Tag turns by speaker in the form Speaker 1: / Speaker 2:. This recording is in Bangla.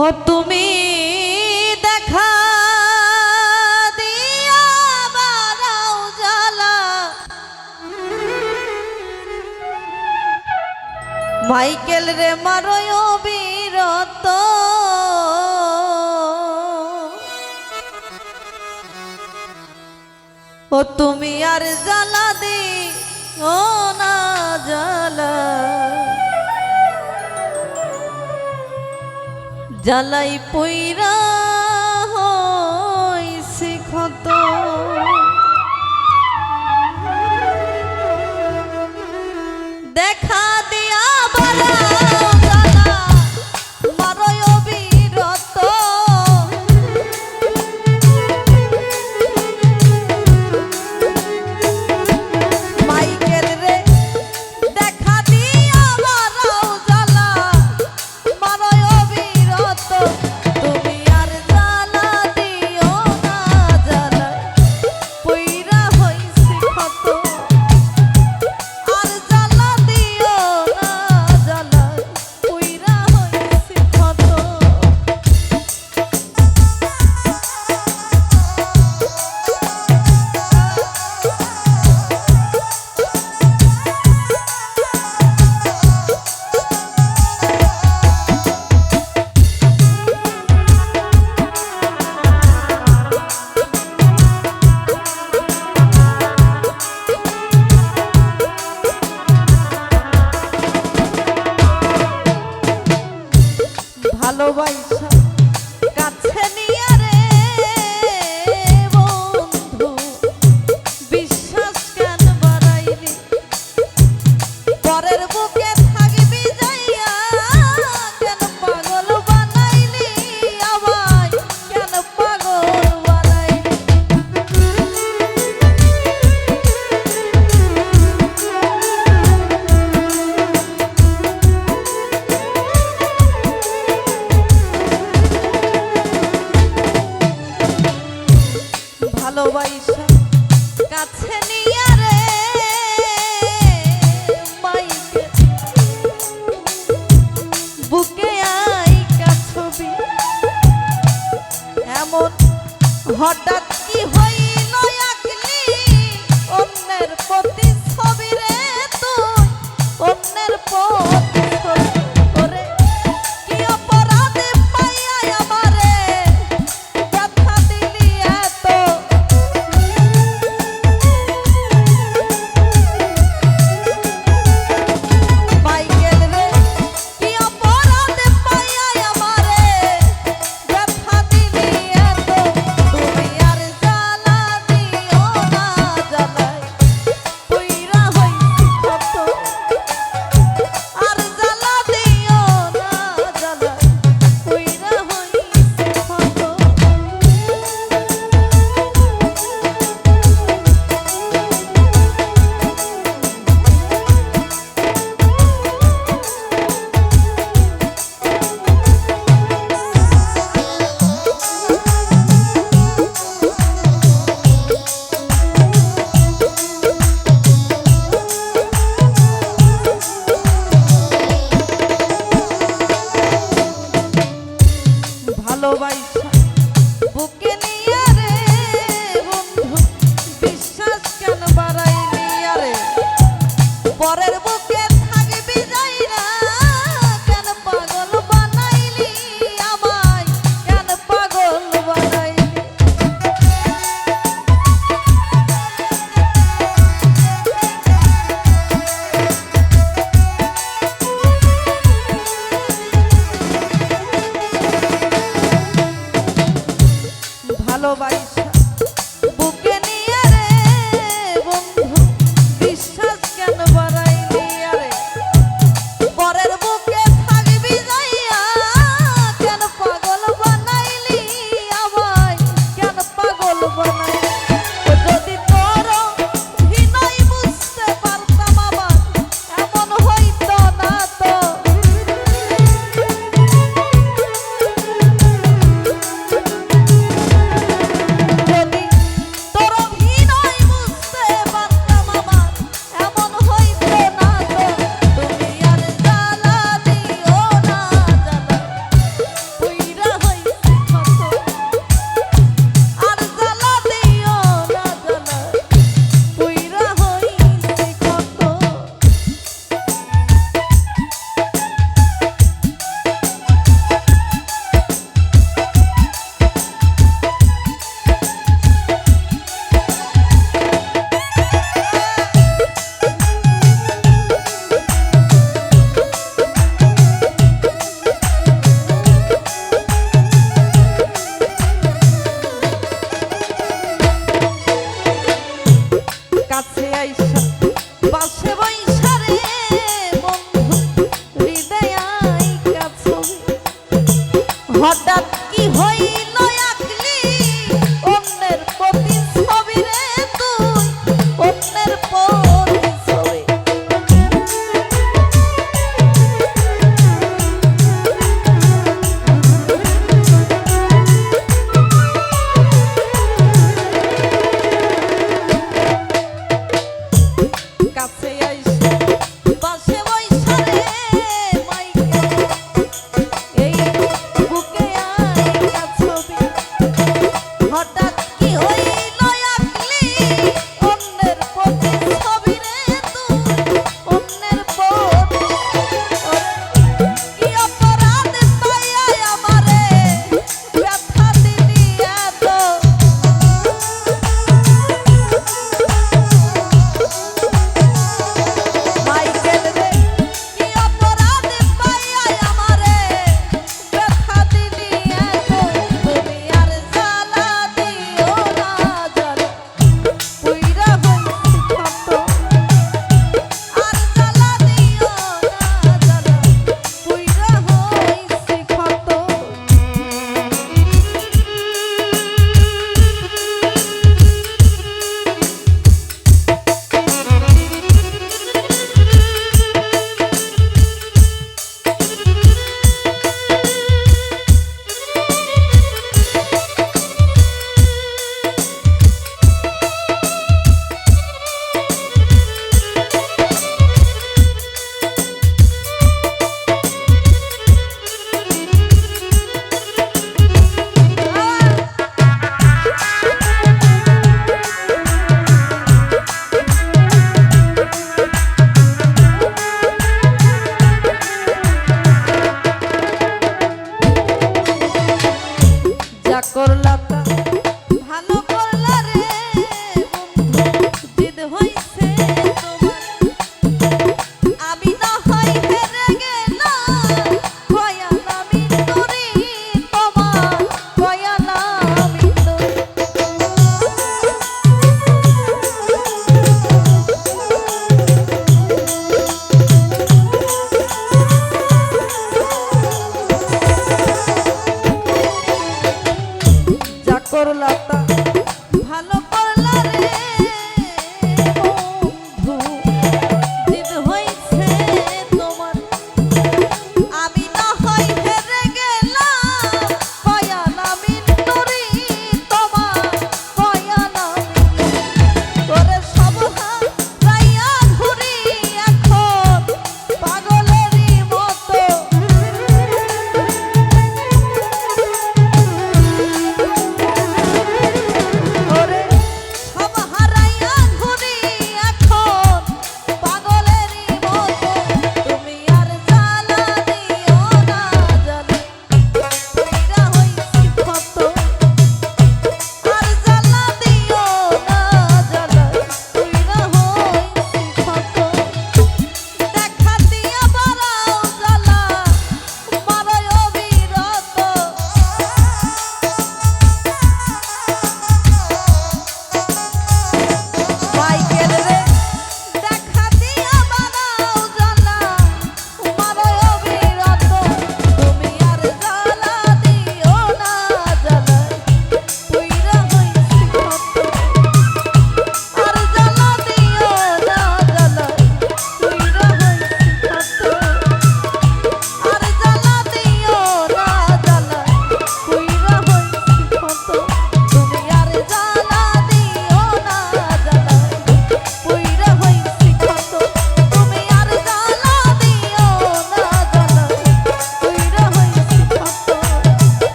Speaker 1: ও তুমি দেখা দিয়া বারাও জ্বালা মাইকেল রে মারয় বিরত ও তুমি আর জ্বালা দি ও না জ্বালা। জ্বালাই পইরা ভালোবাসা কাছে নিয়ে পরের করলা